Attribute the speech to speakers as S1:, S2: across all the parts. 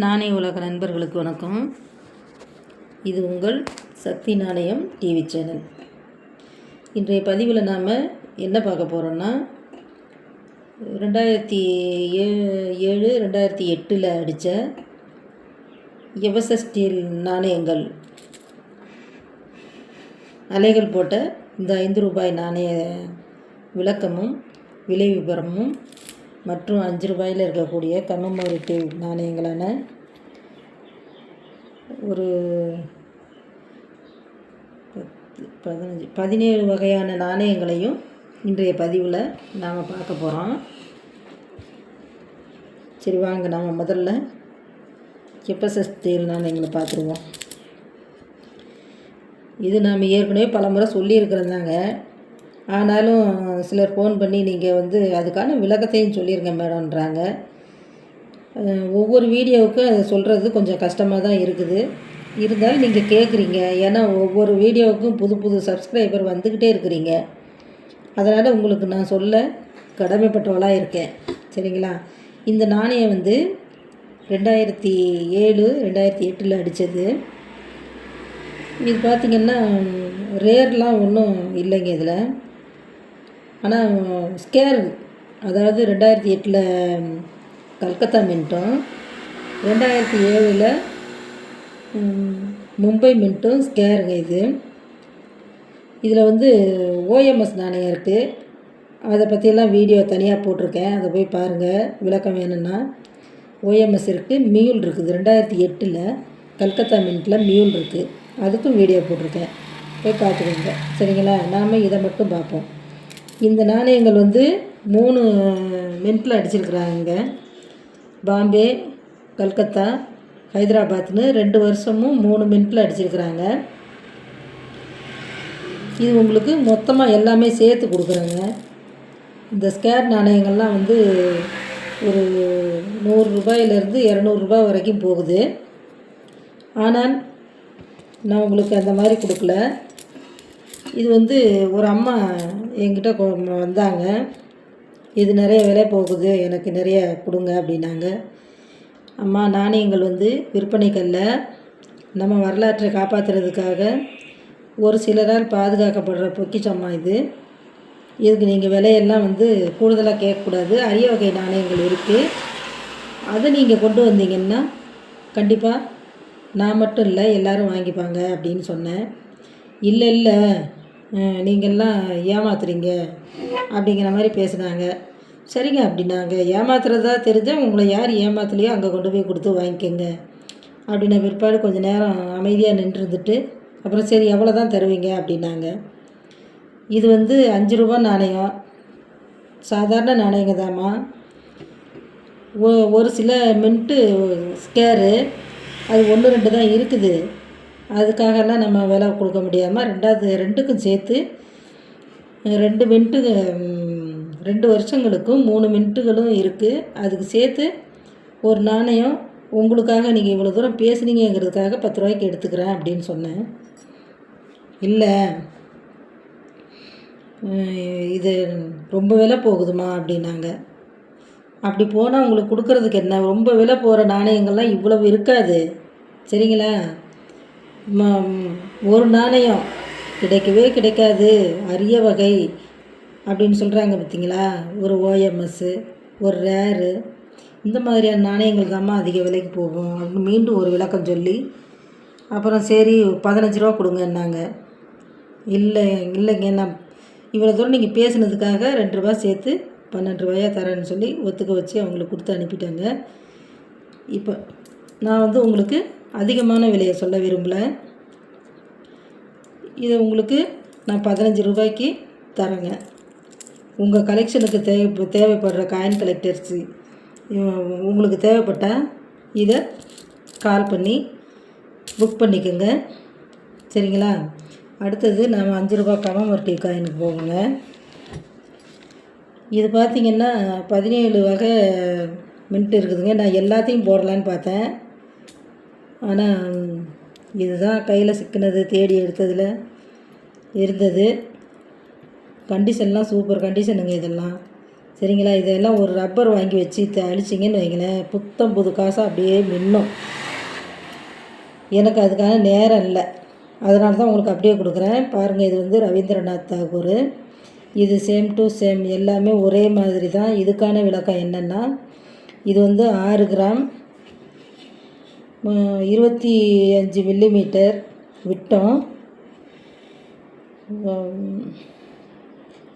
S1: நாணய உலக நண்பர்களுக்கு வணக்கம். இது உங்கள் சக்தி நாணயம் டிவி சேனல் இன்றைய பதிவில் நாம் என்ன பார்க்க போகிறோன்னா ரெண்டாயிரத்தி ஏ ஏழு ரெண்டாயிரத்தி எட்டில் அடித்த எவச ஸ்டீல் நாணயங்கள். அலைகள் போட்ட இந்த ஐந்து ரூபாய் நாணய விளக்கமும் விலை விவரமும் மற்றும் அஞ்சு ரூபாயில் இருக்கக்கூடிய கம்மமோரிட்டிவ் நாணயங்களான ஒரு பத்து பதினஞ்சு பதினேழு வகையான நாணயங்களையும் இன்றைய பதிவில் நாம் பார்க்க போகிறோம் சரி வாங்க நாம் முதல்ல கெப்பசஸ் ஸ்டீல் நாணயங்களை பார்த்துருவோம். இது நாம் ஏற்கனவே பல முறை சொல்லியிருக்கிறதாங்க ஆனாலும் சிலர் ஃபோன் பண்ணி நீங்கள் வந்து அதுக்கான விளக்கத்தையும் சொல்லியிருங்க மேடம்ன்றாங்க ஒவ்வொரு வீடியோவுக்கும் அதை சொல்கிறது கொஞ்சம் கஷ்டமாக தான் இருக்குது. இருந்தாலும் நீங்கள் கேட்குறீங்க ஏன்னா ஒவ்வொரு வீடியோவுக்கும் புது புது சப்ஸ்கிரைபர் வந்துக்கிட்டே இருக்கிறீங்க. அதனால் உங்களுக்கு நான் சொல்ல கடமைப்பட்டவளாக இருக்கேன். சரிங்களா? இந்த நாணயம் வந்து ரெண்டாயிரத்தி ஏழு ரெண்டாயிரத்தி எட்டில் அடித்தது இது பார்த்திங்கன்னா ரேர்லாம் ஒன்றும் இல்லைங்க இதில். ஆனால் ஸ்கேர் அதாவது ரெண்டாயிரத்தி எட்டில் கல்கத்தா மின்ட்டும். ரெண்டாயிரத்தி ஏழில் மும்பை மின்ட்டும் ஸ்கேருங்க இது. இதில் வந்து ஓஎம்எஸ் நாணயம் இருக்குது அதை பற்றியெல்லாம் வீடியோ தனியாக போட்டிருக்கேன். அதை போய் பாருங்கள் விளக்கம் வேணும்னா ஓஎம்எஸ் இருக்குது மியூல் இருக்குது. ரெண்டாயிரத்தி எட்டில் கல்கத்தா மின்ட்டில் மியூல் இருக்குது அதுக்கும் வீடியோ போட்டிருக்கேன். போய் பார்த்துக்கோங்க. சரிங்களா? நாம் இதை மட்டும் பார்ப்போம். இந்த நாணயங்கள் வந்து மூணு மென்ட்டில் அடிச்சிருக்கிறாங்க. பாம்பே கல்கத்தா ஹைதராபாத்னு ரெண்டு வருஷமும் மூணு மென்ட்டில் அடிச்சிருக்கிறாங்க. இது உங்களுக்கு மொத்தமாக எல்லாமே சேர்த்து கொடுக்குறேங்க. இந்த ஸ்கேர் நாணயங்கள்லாம் வந்து ஒரு நூறு ரூபாயிலேருந்து இரநூறுபா வரைக்கும் போகுது. ஆனால் நான் உங்களுக்கு அந்த மாதிரி கொடுக்கல. இது வந்து ஒரு அம்மா என்கிட்ட வந்தாங்க. இது நிறைய விலை போகுது எனக்கு நிறைய கொடுங்க அப்படின்னாங்க. அம்மா நாணயங்கள் வந்து விற்பனைக்கல்ல. நம்ம வரலாற்றை காப்பாற்றுறதுக்காக ஒரு சிலரால் பாதுகாக்கப்படுற பொக்கிச்சம்மா இது. இதுக்கு நீங்கள் விலையெல்லாம் வந்து கூடுதலாக கேட்கக்கூடாது. அரிய வகை நாணயங்கள் இருக்குது அதை நீங்கள் கொண்டு வந்தீங்கன்னா கண்டிப்பாக நான் மட்டும் இல்லை எல்லோரும் வாங்கிப்பாங்க அப்படின்னு சொன்னேன். இல்லை இல்லை. நீங்கள்லாம் ஏமாத்துறீங்க அப்படிங்கிற மாதிரி பேசுனாங்க. சரிங்க அப்படின்னாங்க. ஏமாத்துறதா தெரிஞ்சால் உங்களை யார் ஏமாத்தலையோ அங்கே கொண்டு போய் கொடுத்து வாங்கிக்கோங்க. அப்படின்ன பிற்பாடு கொஞ்சம் நேரம் அமைதியாக நின்றுருந்துட்டு அப்புறம் சரி எவ்வளோ தான் தருவீங்க அப்படின்னாங்க. இது வந்து அஞ்சு ரூபா நாணயம். சாதாரண நாணயங்க தாம்மா. ஒரு சில மின்ட்டு ஸ்கேரு அது ஒன்று ரெண்டு தான் இருக்குது. அதுக்காகலாம் நம்ம விலை கொடுக்க முடியாமல் ரெண்டாவது ரெண்டுக்கும் சேர்த்து ரெண்டு மின்ட்டு ரெண்டு வருஷங்களுக்கும் மூணு மின்ட்டுகளும் இருக்குது அதுக்கு சேர்த்து ஒரு நாணயம் உங்களுக்காக நீங்கள் இவ்வளோ தூரம் பேசுனீங்கிறதுக்காக பத்து ரூபாய்க்கு எடுத்துக்கிறேன் அப்படின்னு சொன்னேன். இல்லை இது ரொம்ப விலை போகுதுமா அப்படின்னாங்க. அப்படி போனால் உங்களுக்கு கொடுக்கறதுக்கு என்ன? ரொம்ப விலை போகிற நாணயங்கள்லாம் இவ்வளவு இருக்காது. சரிங்களா? ஒரு நாணயம் கிடைக்கவே கிடைக்காது அரிய வகை அப்படின்னு சொல்கிறாங்க பார்த்தீங்களா ஒரு ஓஎம்எஸ்ஸு ஒரு ரேரு இந்த மாதிரியான நாணயங்கள் தாம்மா அதிக விலைக்கு போகும் அப்படின்னு மீண்டும் ஒரு விளக்கம் சொல்லி அப்புறம் சரி பதினஞ்சு ரூபா கொடுங்கன்னாங்க. இல்லை இல்லைங்க நான் இவ்வளோ தூரம் நீங்கள் பேசுனதுக்காக ரெண்டு ரூபா சேர்த்து பன்னெண்டு ரூபாயா தரேன்னு சொல்லி ஒத்துக்க வச்சு அவங்களுக்கு கொடுத்து அனுப்பிட்டாங்க. இப்போ நான் வந்து உங்களுக்கு அதிகமான விலையை சொல்ல விரும்பலை. இதை உங்களுக்கு நான் பதினஞ்சு ரூபாய்க்கு தரேங்க. உங்கள் கலெக்ஷனுக்கு தேவை தேவைப்படுற காயின் கலெக்டர்ஸ் உங்களுக்கு தேவைப்பட்டால் இதை கால் பண்ணி புக் பண்ணிக்கோங்க. சரிங்களா? அடுத்தது நம்ம அஞ்சு ரூபா கமமர்டி காயினுக்கு போவோங்க. இது பார்த்திங்கன்னா பதினேழு வகை மின்ட் இருக்குதுங்க. நான் எல்லாத்தையும் போடலான்னு பார்த்தேன். ஆனால் இதுதான் கையில் சிக்கினது தேடி எடுத்ததில் இருந்தது. கண்டிஷன்லாம் சூப்பர் கண்டிஷனுங்க இதெல்லாம். சரிங்களா? இதெல்லாம் ஒரு ரப்பர் வாங்கி வச்சு அழிச்சிங்கன்னு வைங்களேன். புத்தம் புது காசாக அப்படியே மின்னும். எனக்கு அதுக்கான நேரம் இல்லை. அதனால தான் உங்களுக்கு அப்படியே கொடுக்குறேன். பாருங்கள் இது வந்து ரவீந்திரநாத் தாகூர். இது சேம் டு சேம் எல்லாமே ஒரே மாதிரி தான். இதுக்கான விளக்கம் என்னென்னா இது வந்து ஆறு கிராம். இருபத்தி அஞ்சு மில்லிமீட்டர் விட்டம்.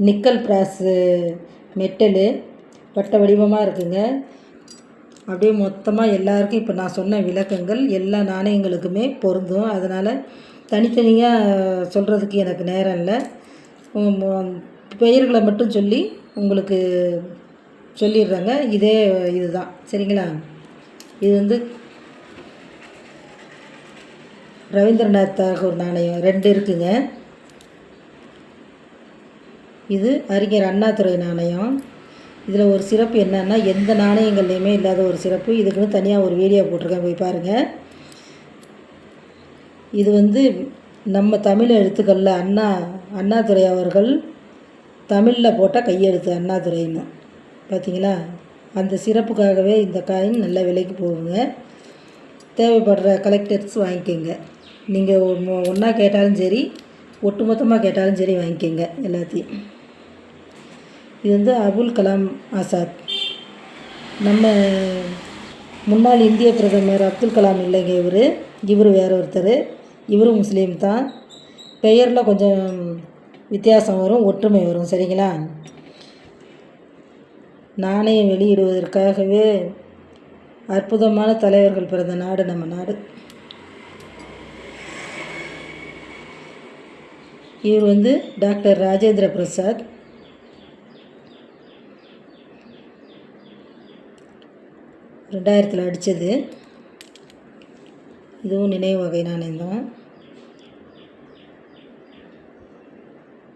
S1: நிக்கல் பிராஸு மெட்டலு வட்ட வடிவமாக இருக்குங்க. அப்படியே மொத்தமாக எல்லாருக்கும் இப்போ நான் சொன்ன விளக்கங்கள் எல்லா நாணயங்களுக்குமே பொருந்தும். அதனால் தனித்தனியாக சொல்கிறதுக்கு எனக்கு நேரம் இல்லை. பெயர்களை மட்டும் சொல்லி உங்களுக்கு சொல்லிடுறேங்க. இதே இதுதான். சரிங்களா? இது வந்து ரவீந்திரநாத் தாகூர் நாணயம் ரெண்டு இருக்குங்க. இது அறிஞர் அண்ணாதுரை நாணயம். இதில் ஒரு சிறப்பு என்னென்னா எந்த நாணயங்கள்லையுமே இல்லாத ஒரு சிறப்பு. இதுக்குன்னு தனியாக ஒரு வீடியோ போட்டிருக்கேன் போய் பாருங்கள் இது வந்து நம்ம தமிழ் எழுத்துக்களில் அண்ணா அண்ணாதுரை அவர்கள் தமிழில் போட்டால் கையெழுத்து அண்ணாதுரைன்னு. பார்த்தீங்களா அந்த சிறப்புக்காகவே இந்த காயின் நல்ல விலைக்கு போகுங்க. தேவைப்படுற கலெக்டர்ஸ் வாங்கிக்கோங்க. நீங்கள் ஒன்றா கேட்டாலும் சரி ஒட்டுமொத்தமாக கேட்டாலும் சரி வாங்கிக்கோங்க எல்லாத்தையும். இது வந்து அபுல் கலாம் ஆசாத். நம்ம முன்னாள் இந்திய பிரதமர் அப்துல் கலாம் இல்லைங்க இவர். இவர் வேற ஒருத்தர். இவரும் முஸ்லீம் தான். பெயரில் கொஞ்சம் வித்தியாசம் வரும் ஒற்றுமை வரும் சரிங்களா? நாணயம் வெளியிடுவதற்காகவே அற்புதமான தலைவர்கள் பிறந்த நாடு நம்ம நாடு. இவர் வந்து டாக்டர் ராஜேந்திர பிரசாத். ரெண்டாயிரத்தில் அடித்தது இதுவும் நினைவு வகை நாணயம் தான்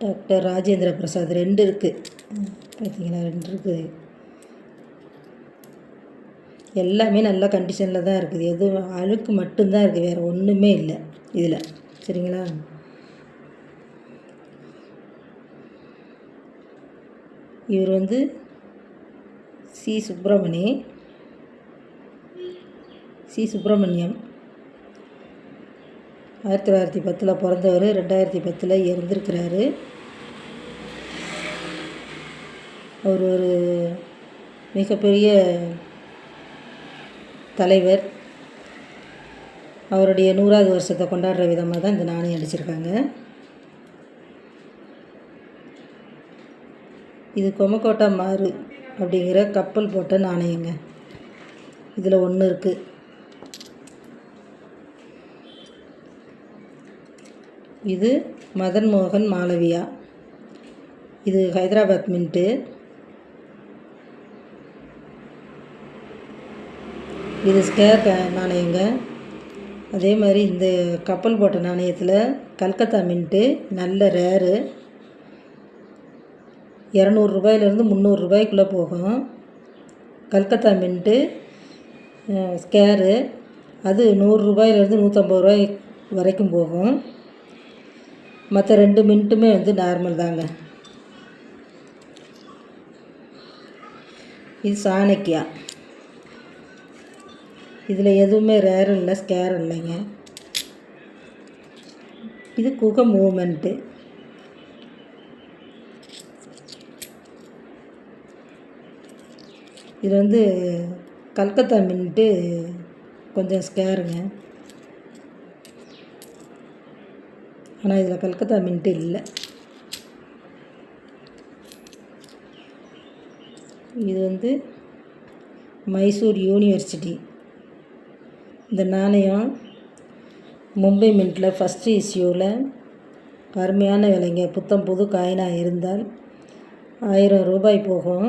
S1: டாக்டர் ராஜேந்திர பிரசாத் ரெண்டு இருக்குது பார்த்தீங்களா ரெண்டு இருக்குது. எல்லாமே நல்ல கண்டிஷனில் தான் இருக்குது. எதுவும் அழுக்கு மட்டும்தான் இருக்குது. வேறு ஒன்றுமே இல்லை. இதில். சரிங்களா? இவர் வந்து சி. சுப்பிரமணி. சி. சுப்பிரமணியம். ஆயிரத்தி தொள்ளாயிரத்தி பத்தில் பிறந்தவர் ரெண்டாயிரத்தி பத்தில் இறந்துருக்கிறாரு. அவர் ஒரு மிகப்பெரிய தலைவர். அவருடைய நூறாவது வருஷத்தை கொண்டாடுற விதமாக தான் இந்த நாணயம் அடிச்சிருக்காங்க இது கொமக்கோட்டா மாறு அப்படிங்கிற கப்பல் போட்ட நாணயங்க. இதில் ஒன்று இருக்குது இது மதன் மோகன் மாளவியா. இது ஹைதராபாத் மின்ட்டு. இது ஸ்கேர் நாணயங்க. அதே மாதிரி இந்த கப்பல் போட்ட நாணயத்தில் கல்கத்தா மின்ட்டு நல்ல ரேரு இரநூறுபாயிலேருந்து முந்நூறுரூபாய்க்குள்ளே போகும். கல்கத்தா மின்ட்டு ஸ்கேரு அது நூறுரூபாயிலேருந்து நூற்றம்பது ரூபாய் வரைக்கும் போகும். மற்ற ரெண்டு மின்ட்டுமே வந்து நார்மல் தாங்க. இது சாணக்கியா. இதில் எதுவுமே ரேர் இல்லை ஸ்கேர் இல்லைங்க. இது குக மூமெண்ட்டு இது வந்து கல்கத்தா மின்ட்டு கொஞ்சம் ஸ்கேருங்க ஆனால் இதில் கல்கத்தா மின்ட்டு இல்லை. இது வந்து மைசூர் யூனிவர்சிட்டி இந்த நாணயம் மும்பை மின்ட்டில் ஃபஸ்ட்டு இஷ்யூவில் அருமையான விலைங்க. புத்தம் புது காயினாக இருந்தால் ஆயிரம் ரூபாய் போகும்.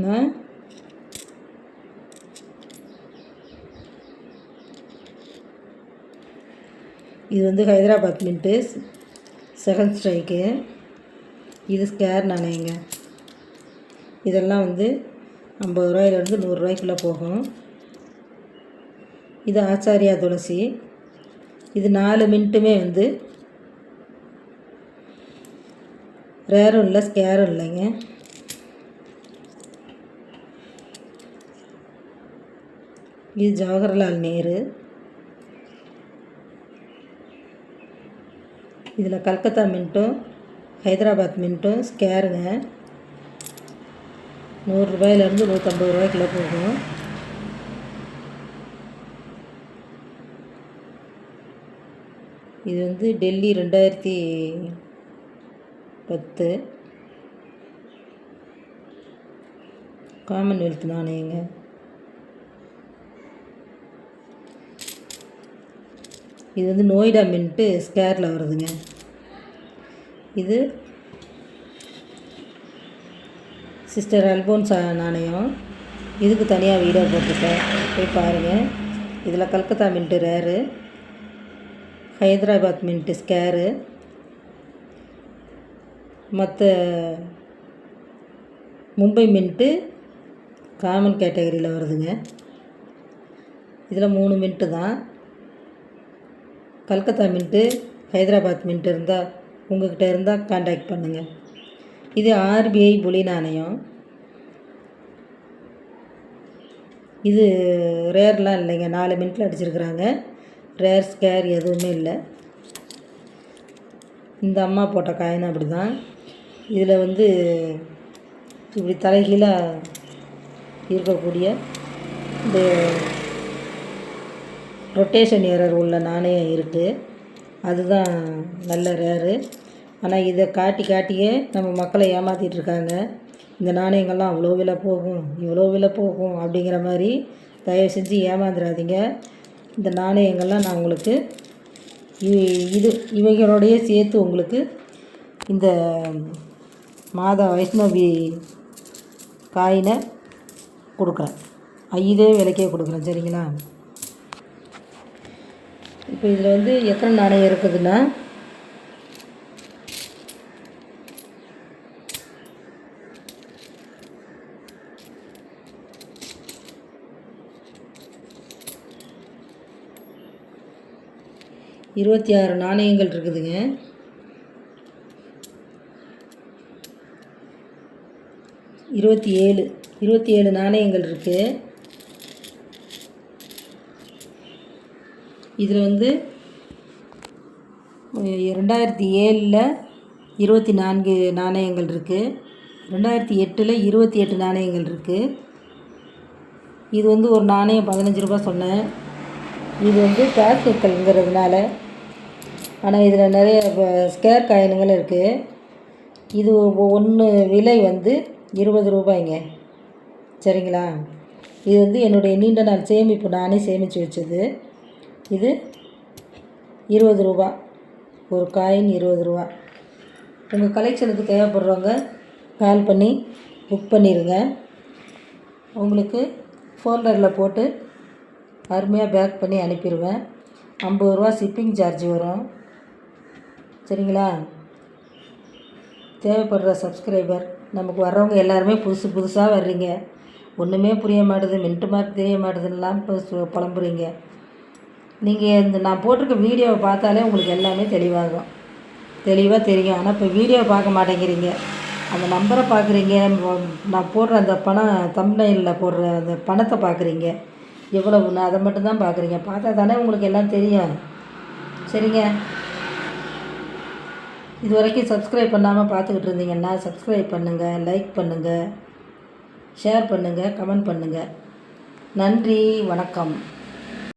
S1: ஆனால் இது வந்து ஹைதராபாத் மின்ட்டு செகண்ட் ஸ்ட்ரைக்கு இது ஸ்கேர் நாணயங்க இதெல்லாம் வந்து ஐம்பது ரூபாயிலேருந்து நூறுரூவாய்க்குள்ளே போகும். இது ஆச்சாரியா துளசி. இது நாலு மின்ட்டுமே வந்து ரேரும் இல்லை ஸ்கேரும் இல்லைங்க. இது ஜவஹர்லால் நேரு. இதில் கல்கத்தா மின்ட்டும் ஹைதராபாத் மின்ட்டும் ஸ்கேருங்க. நூறுரூபாயிலேருந்து நூற்றம்பது ரூபாய்க்குள்ளே போகும். இது வந்து டெல்லி ரெண்டாயிரத்தி பத்து. காமன்வெல்த் நாணயங்க. இது வந்து நோய்டா மின்ட்டு ஸ்கேரில் வருதுங்க. இது சிஸ்டர் அல்போன்ஸ் நாணயம். இதுக்கு தனியாக வீடியோ போட்டிருக்கேன். போய் பாருங்கள் இதில் Calcutta mint rare. Hyderabad mint scarce. மற்ற மும்பை மின்ட்டு காமன் கேட்டகரியில் வருதுங்க. இதில் மூணு மின்ட்டு தான். கல்கத்தா மின்ட்டு ஹைதராபாத் மின்ட்டு இருந்தால் உங்கள்கிட்ட இருந்தால் காண்டாக்ட் பண்ணுங்கள் இது ஆர்பிஐ புலி நாணயம். இது ரேர்லாம் இல்லைங்க. நாலு மினிட்டில் அடிச்சிருக்கிறாங்க. ரேர் ஸ்கேர் எதுவுமே இல்லை. இந்த அம்மா போட்ட காயின் அப்படி தான் இதில் வந்து இப்படி தலைகீழாக இருக்கக்கூடிய இந்த ரொட்டேஷன் ஏரர் உள்ள நாணயம் இருக்குது அதுதான் நல்ல ரேரு ஆனால் இதை காட்டி காட்டியே நம்ம மக்களை ஏமாற்றிட்டு இருக்காங்க. இந்த நாணயங்கள்லாம் அவ்வளோ விலை போகும் இவ்வளோ விலை போகும் அப்படிங்கிற மாதிரி தயவு செஞ்சு ஏமாந்துடாதீங்க இந்த நாணயங்கள்லாம் நான் உங்களுக்கு இ- இது இவைகளோடைய சேர்த்து உங்களுக்கு இந்த மாதா வைஷ்ணவி காயினை கொடுக்குறேன். இதே விலைக்கே கொடுக்குறேன் சரிங்களா? இப்போ இதில் வந்து எத்தனை நாணயம் இருக்குதுன்னா? இருபத்தி ஆறு நாணயங்கள் இருக்குதுங்க. இருபத்தி ஏழு இருபத்தி ஏழு நாணயங்கள் இருக்குது இதில் வந்து ரெண்டாயிரத்தி ஏழில் இருபத்தி நான்கு நாணயங்கள் இருக்குது ரெண்டாயிரத்தி எட்டில் இருபத்தி எட்டு நாணயங்கள் இருக்குது இது வந்து ஒரு நாணயம் பதினஞ்சு ரூபாய் சொன்னேன். இது வந்து கிளாசிக்கல்ங்கிறதுனால ஆனால் இதில் நிறைய ஸ்கேர் காயினுங்கள் இருக்குது இது ஒன்று விலை வந்து இருபது ரூபாய்ங்க. சரிங்களா? இது வந்து என்னுடைய நீண்ட நாள் சேமிப்பு நானே சேமித்து வச்சது. இது இருபது ரூபா. ஒரு காயின் இருபது ரூபா. உங்கள் கலெக்ஷனுக்கு தேவைப்படுறவங்க கால் பண்ணி புக் பண்ணிடுங்க உங்களுக்கு ஃபோல்டரில் போட்டு அருமையாக பேக் பண்ணி அனுப்பிடுவேன் ஐம்பது ரூபா ஷிப்பிங் சார்ஜ் வரும். சரிங்களா? தேவைப்படுற சப்ஸ்கிரைபர் நமக்கு வர்றவங்க எல்லாருமே புதுசு புதுசாக வர்றீங்க. ஒன்றுமே புரிய மாட்டுது மின்ட்டு மார்க் தெரிய மாட்டுதுன்னெலாம் இப்போ புலம்புறீங்க. நீங்கள் இந்த நான் போட்டிருக்க வீடியோவை பார்த்தாலே உங்களுக்கு எல்லாமே தெளிவாகும். தெளிவாக தெரியும். ஆனால் இப்போ வீடியோ பார்க்க மாட்டேங்கிறீங்க. அந்த நம்பரை பார்க்குறீங்க. நான் போடுற அந்த பணம் தம்ப்நெயிலில் போடுற அந்த பணத்தை பார்க்குறீங்க. எவ்வளவுன்னு அதை மட்டும்தான் பார்க்குறீங்க. பார்த்தா தானே உங்களுக்கு எல்லாம் தெரியும். சரிங்க? இது வரைக்கும் சப்ஸ்கிரைப் பண்ணாமல் பார்த்துக்கிட்டு இருந்தீங்கன்னா சப்ஸ்கிரைப் பண்ணுங்கள் லைக் பண்ணுங்கள் ஷேர் பண்ணுங்கள் கமெண்ட் பண்ணுங்கள் நன்றி வணக்கம்.